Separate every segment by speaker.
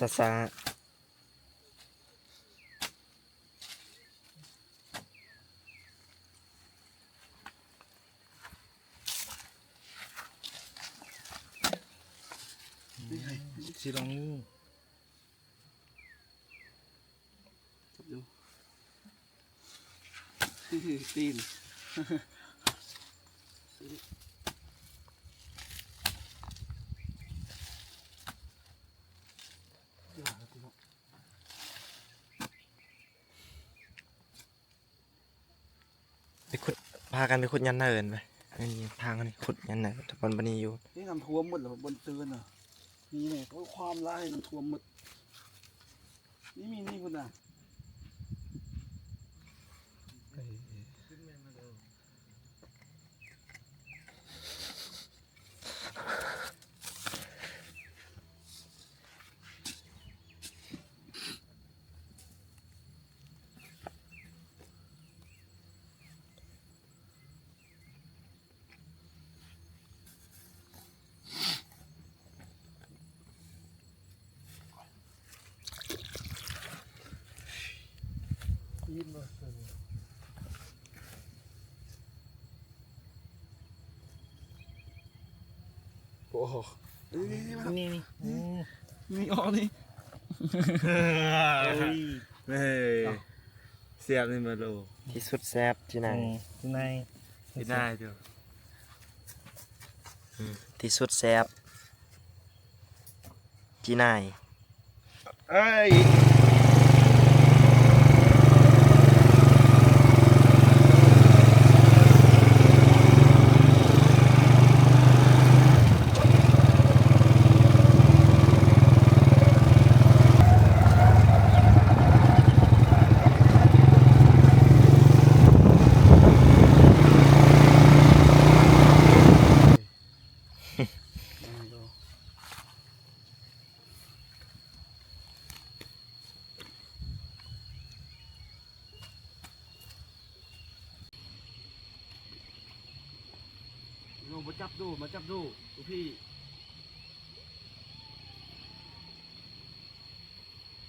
Speaker 1: ซาซาสิลองงู
Speaker 2: จับดูตีน
Speaker 1: ไปขุด พากันไปขุดยันเนินไปอันนี้พากันไปขุดยันเนินตะบนบันีอยู่
Speaker 2: นี่น้ำท่วมหมดเลยบนเตือนอะนี่ไงเพราะความร้ายน้ำท่วมหมดนี่มีนี่คุณอะ ยินบ่โอ้โหนี่นี่มา
Speaker 1: นี่นี่
Speaker 2: นี่ออกนี่
Speaker 3: เฮ้ยเสียบนี่มาโล
Speaker 1: ที่สุดแซบที่ไหน
Speaker 3: ที่ไหนที่ได้เดียว
Speaker 1: ที่สุดแซบที่ไหน
Speaker 3: เอ้ย
Speaker 2: ลงมาจับดูมาจับดูดูพี่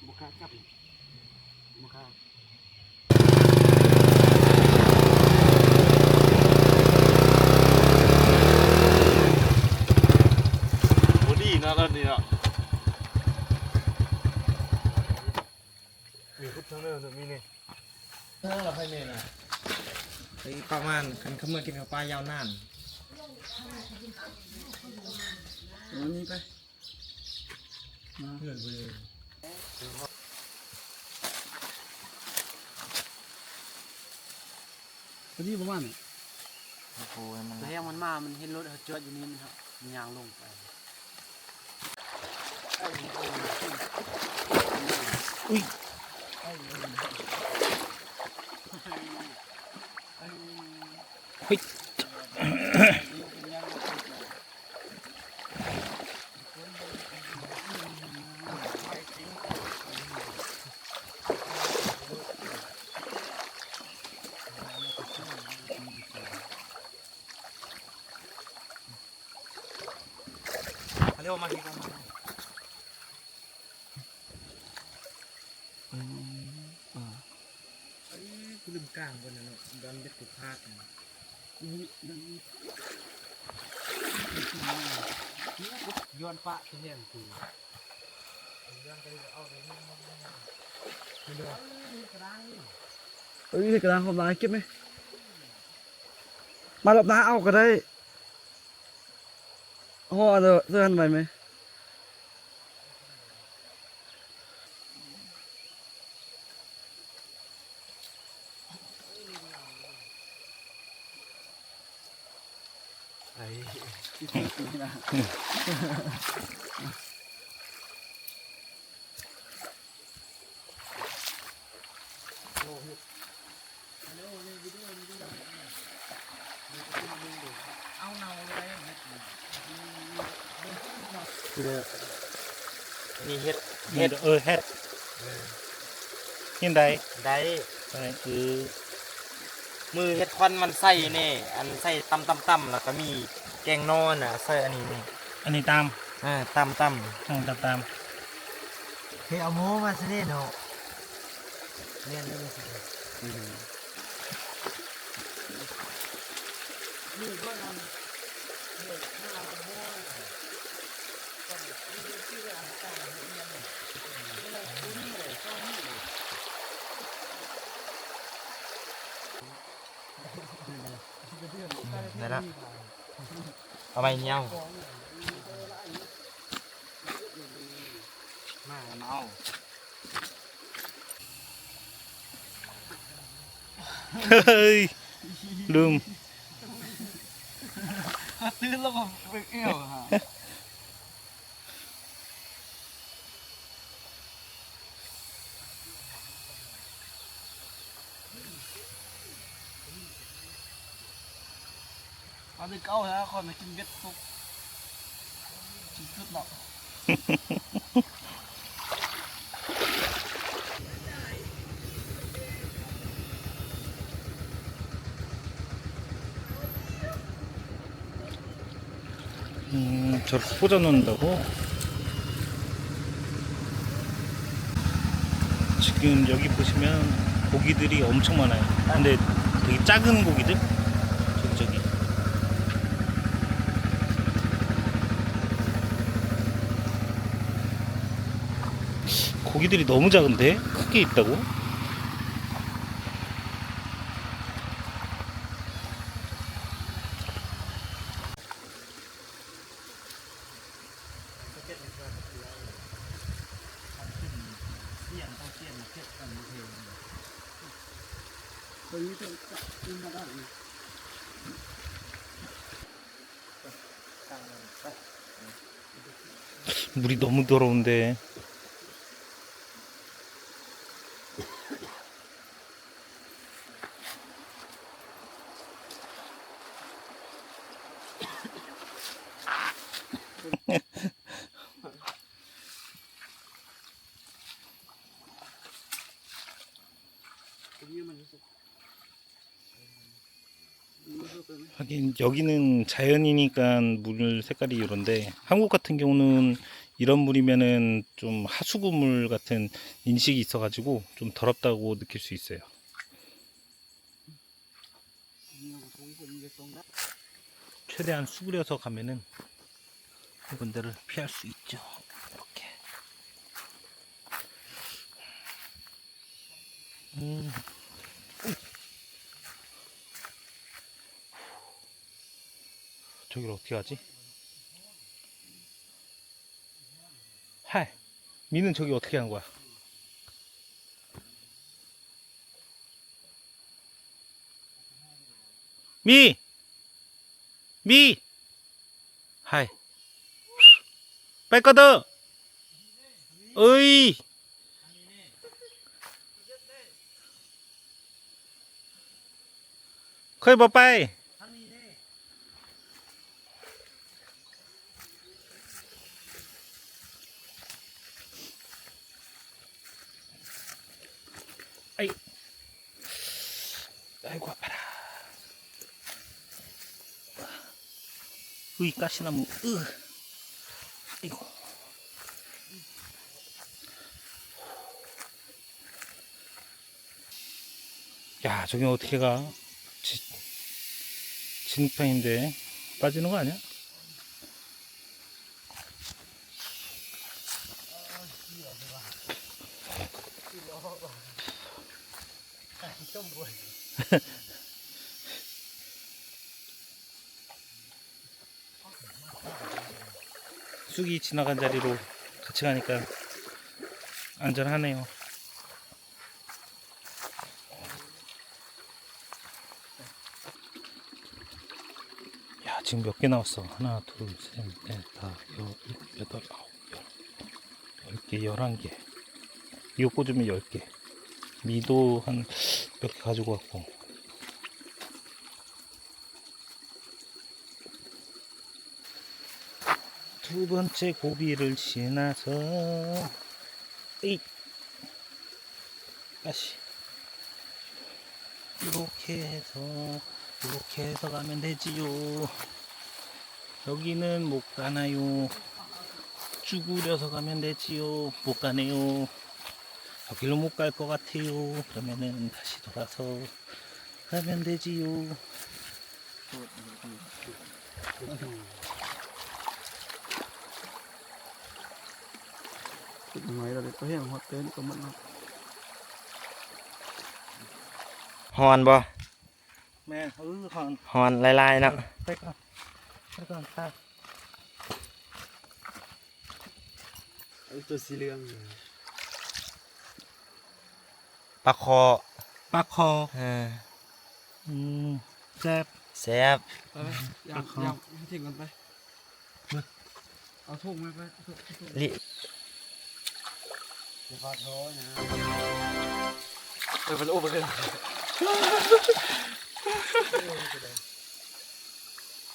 Speaker 2: บุ คาจับบุคา
Speaker 3: บอดี้เนาะตอนนี้เนะมีคุดทั้งเรื่องมีนี่
Speaker 1: เออเราไปเมนอะไปประมาณกันขมือกินกับปลายาวนาน
Speaker 2: เอานี่ไปมา
Speaker 1: เงินไปเลย
Speaker 2: ตัวนี้ประมาณนี้
Speaker 1: โอ้โหมัน
Speaker 2: แล้วมันมา มันเห็นรถเขาจอดอยู่นี่มันครับมันยางลงไป
Speaker 1: เรีย กว่ามาที่กัน
Speaker 2: อ่า
Speaker 1: คือลืมกลางบนนั้นเนาะดอนเด็ดกุพาด
Speaker 2: นี่นั่นนี่ย้อนไปะที่เนี่ยคือเอ้ยกระดานความร้ายเก็บไหมมาหลบน้าเอาก็ได้ ห่อเด้อเสื้อหันไปไหมคือ
Speaker 1: นี่เฮ็ด
Speaker 3: เฮ็ดเออเฮ็ดเฮ็ดใด
Speaker 1: ได้
Speaker 3: อะไรคือ
Speaker 1: มือเฮ็ดควันมันใส่นี่อันใส่ตำตำตำแล้วก็มีแกงนอนอะใส่อันนี้นี่
Speaker 3: อันนี้ตาม
Speaker 1: อ่าตำต
Speaker 3: ต้องตามตาม
Speaker 1: เคยเอาโม้มาซะเนี่ยเนาะเรียนได้ไหมสิ Ở bay nhau. Mà mau Hơi Đường Tư lắm mà
Speaker 2: Yêu hả? เมา
Speaker 3: เฮ้ยลืม
Speaker 2: ตื่นแล้วก็ไปเอี้ยวฮะเอาไปเก้าแล้วคนมากินเบ็ดซุกกินสุดเนาะ
Speaker 3: 음, 저렇게 꽂아 놓는다고? 지금 여기 보시면 고기들이 엄청 많아요. 근데 되게 작은 고기들? 고기들이 너무 작은데? 크게 있다고? 물이 너무 더러운데. 하긴 여기는 자연이니까 물 색깔이 이런데 한국 같은 경우는 이런 물이면은 좀 하수구물 같은 인식이 있어가지고 좀 더럽다고 느낄 수 있어요. 최대한 수그려서 가면은 이런 데를 피할 수 있죠. 이렇게. 음. 저기를 어떻게 가지? 하이, 미는 저기 어떻게 한 거야? 미! 미! 하이. 꺼져! 어이! 거의 뭐 빠이! 아이고 아파라. 으이 가시나무. 으. 아이고. 야, 저기 어떻게 가? 지, 진흙탕인데 빠지는 거 아니야? 쑥이 지나간 자리로 같이 가니까 안전하네요. 야, 지금 몇 개 나왔어? 하나, 둘, 셋, 넷, 다, 여, 일곱, 여덟, 아홉, 열. 열 개, 열한 개. 이거 꽂으면 열 개. 미도 한 몇 개 가지고 왔고. 두 번째 고비를 지나서 에이 다시 이렇게 해서 이렇게 해서 가면 되지요 여기는 못 가나요 쭈그려서 가면 되지요. 못 가네요. 여기로 못 갈 것 같아요. 그러면은 다시 돌아서 가면 되지요.
Speaker 2: Cái ngoài là có hiện hoạt tên có mất nó
Speaker 1: ฮอนบ่
Speaker 3: แม่เออก่อน
Speaker 1: ฮอนลายๆเนาะ
Speaker 3: ไปก่อนไปก่อนค่ะ
Speaker 2: ตัวสีเหลือง
Speaker 1: ปลาคอ
Speaker 3: ปลาคอ
Speaker 1: เออ
Speaker 3: อืมแซ่บ
Speaker 1: แซ่บ
Speaker 2: ไปไปยางยางให้ทิ้งกันไปเอาทุ่งไปไปเอาทุ่งเอาทุ่ง
Speaker 1: ลิ
Speaker 2: อย่าพาท้อนะเออมันโอ้ไปเลย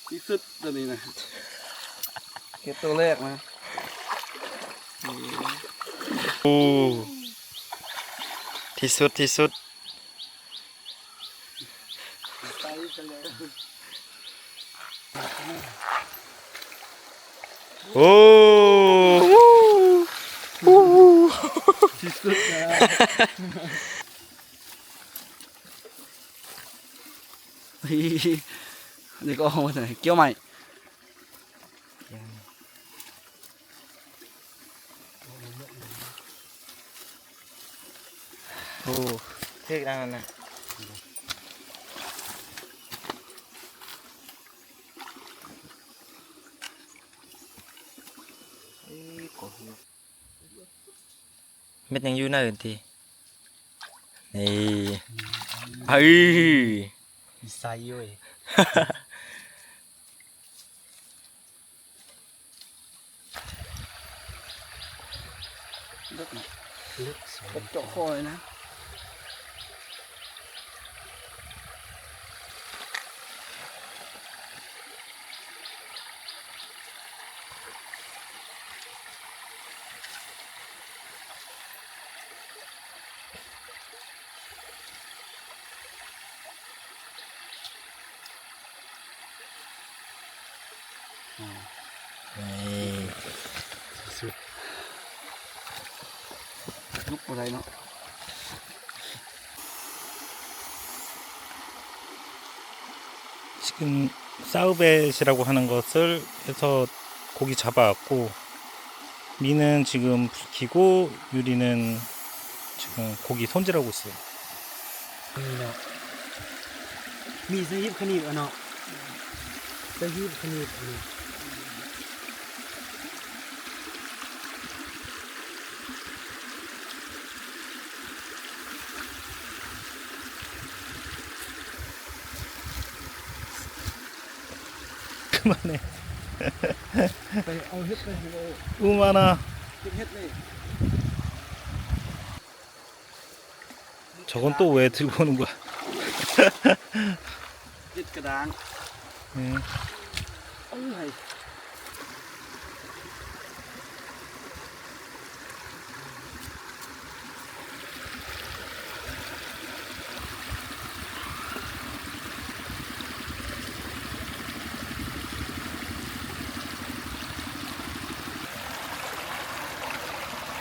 Speaker 2: ที่สุดตัวนี้นะเก็บตัวแรกมา
Speaker 1: โอ้ที่สุดที่สุด
Speaker 2: ไปกันเลย
Speaker 1: โอ้
Speaker 2: ที่สุดนะนี่ก็เอามาไหนเกี่ยวใหม่
Speaker 1: โอ้เท่ดังนั้นนะ เม็ดยังอยู่หน้าอื่นทีนี่เอ้ย
Speaker 2: ใส่เว้ยลึกนะลึกกระเจาะคอเลยนะ
Speaker 3: 지금 사우벳이라고 하는 것을 해서 고기 잡아왔고 미는 지금 불키고 유리는 지금 고기 손질하고 있어요.
Speaker 4: 미미
Speaker 3: 그만해.
Speaker 2: ไปเอาเฮ็ดไปเอา
Speaker 3: 우마나
Speaker 2: เฮ็ดเฮ็ดเลย
Speaker 3: 저건 또 왜 들고 오는 거야?
Speaker 2: เฮ็ดกระด้าง
Speaker 3: 네.
Speaker 2: เอ้ย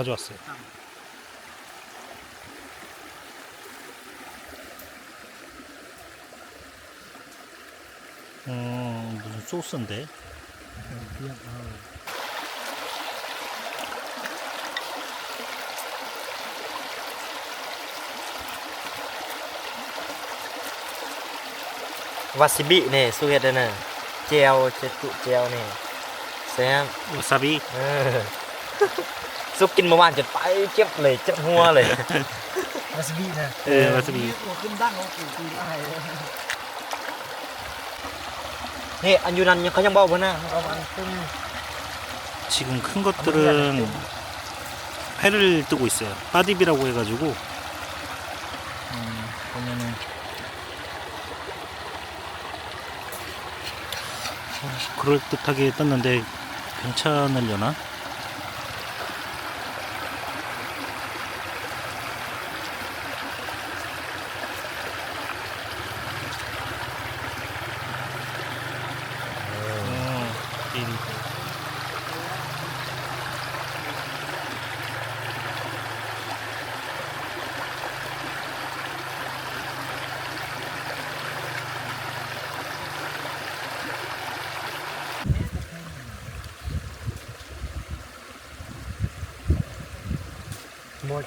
Speaker 3: 가져왔어요. 음, 무슨 소스인데?
Speaker 4: wasabi nè su hiện đây nè treo
Speaker 1: chết tụ treo nè xem wasabi เฮ็ดได้น่ะเจลเจตุเจลนี่แซ่บ
Speaker 3: 와사비?
Speaker 1: เออ ซุปกินเมื่อวานจนไปเจ็บเลยเจ็บหัวเลย
Speaker 4: วาซาบินะ
Speaker 3: 네, 와사비.
Speaker 2: หัวขึ้นดั้งเขากูกูได้เลย
Speaker 1: เฮ้อันอยู่นั้นยังเขายังบอกว่านะเอามาขึ้น
Speaker 3: 지금 큰 것들은 회를 뜨고 있어요. 빠디비라고 해가지고 음, 보면은 어, 그럴 듯하게 떴는데 괜찮으려나?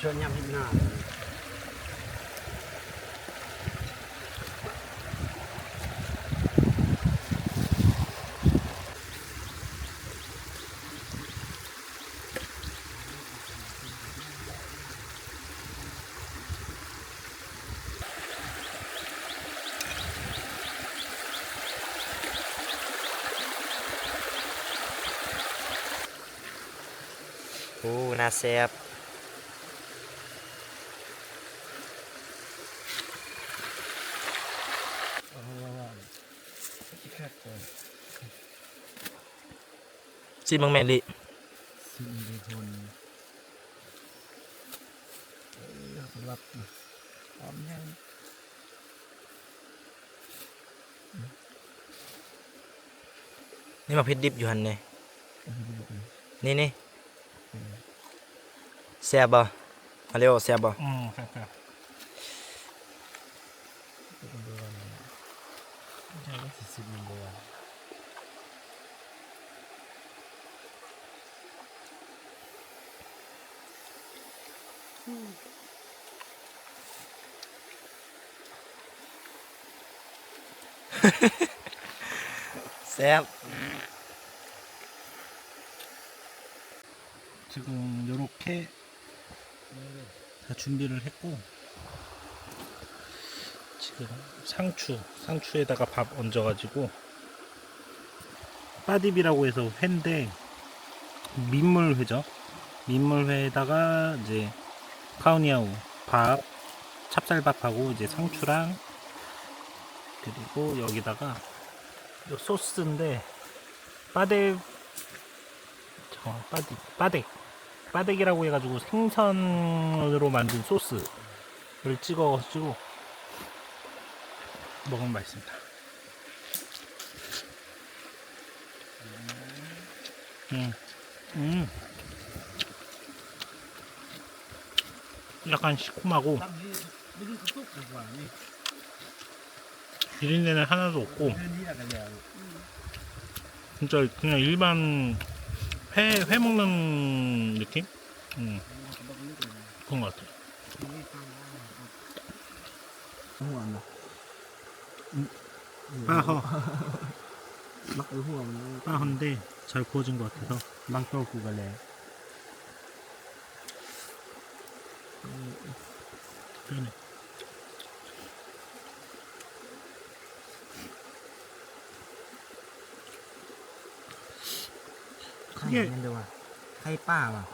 Speaker 4: cho nhằm hình nào
Speaker 1: Ô, na xẹp ซิมังแมลิ
Speaker 4: ซิมลิชนสำหรับพร้อมยัง
Speaker 1: นี่มาเพชรดิบอยู่หันเนี่ยนี่นี่เซีบบะมาเร็วเซียบะ
Speaker 3: อืม
Speaker 4: ครับครับก็สิบมิลลิวั
Speaker 1: ต ซ่บ
Speaker 3: 지금 요렇게 다 준비를 했고 지금 상추 상추에다가 밥 얹어가지고 빠디비라고 해서 회인데 민물회죠. 민물회에다가 이제 카우니아우 밥 찹쌀밥하고 이제 상추랑 그리고 여기다가 요 소스인데 빠데 저 빠디 빠덱. 빠덱이라고 해가지고 생선으로 만든 소스를 찍어가지고 먹으면 맛있습니다. 음, 음, 약간 시큼하고 비린내는 하나도 없고. 진짜 그냥 일반 회, 회 먹는 느낌? 음. 그런 것 같아요. 빠헌데 잘 구워진 것 같아서.
Speaker 4: 망떡 구갈래.
Speaker 3: 편해
Speaker 4: 음. 예. 있는데 와. 가이 빠 와.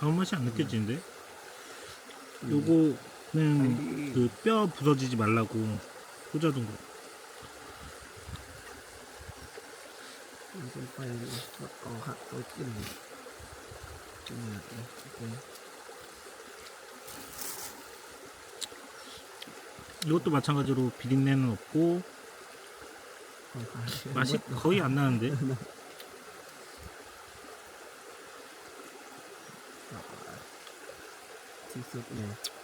Speaker 3: 아무 맛이 안 느껴지는데? 음. 요거는 음. 그뼈 그 부서지지 말라고 호자동 거. 이것도 마찬가지로 비린내는 없고 맛이 거의 안 나는데
Speaker 4: see
Speaker 2: something else.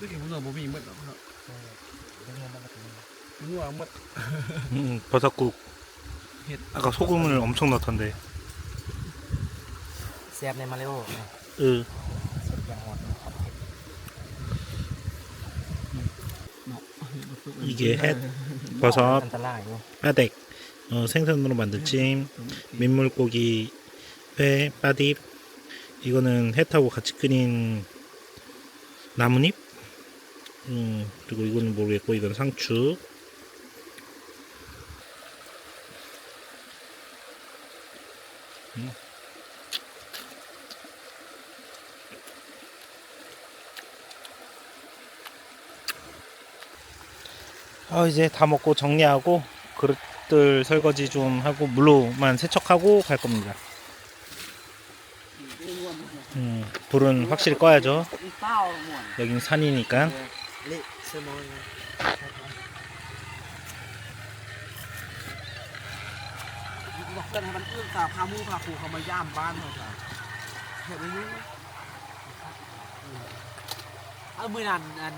Speaker 2: ก็เห็นว่าบ่มีหมดหรอกครับนัวหมด
Speaker 3: 음, 버섯국.
Speaker 2: 햇.
Speaker 3: 아까 소금을 엄청 넣던데.
Speaker 4: แซ่บในมาริโอ
Speaker 3: 으.
Speaker 4: สุดยอด
Speaker 3: 이게 햇, 버섯,
Speaker 4: อันตรายอยู่
Speaker 3: 빠댁. 어, 생선으로 만든 찜, 민물고기, 회, 빠딥. 이거는 햇하고 같이 끓인 나뭇잎. 음, 그리고 이건 모르겠고 이건 상추. 음. 아 이제 다 먹고 정리하고 그릇들 설거지 좀 하고 물로만 세척하고 갈 겁니다. 음, 불은 확실히 꺼야죠. 여긴 산이니까.
Speaker 4: ลิเซมอน
Speaker 2: บอกกันให้มันเอื้องตาพามูพาครูเขามาย่ามบ้านเขาจ้ะเห็นไหมนี่
Speaker 4: เอามือนั่นอัน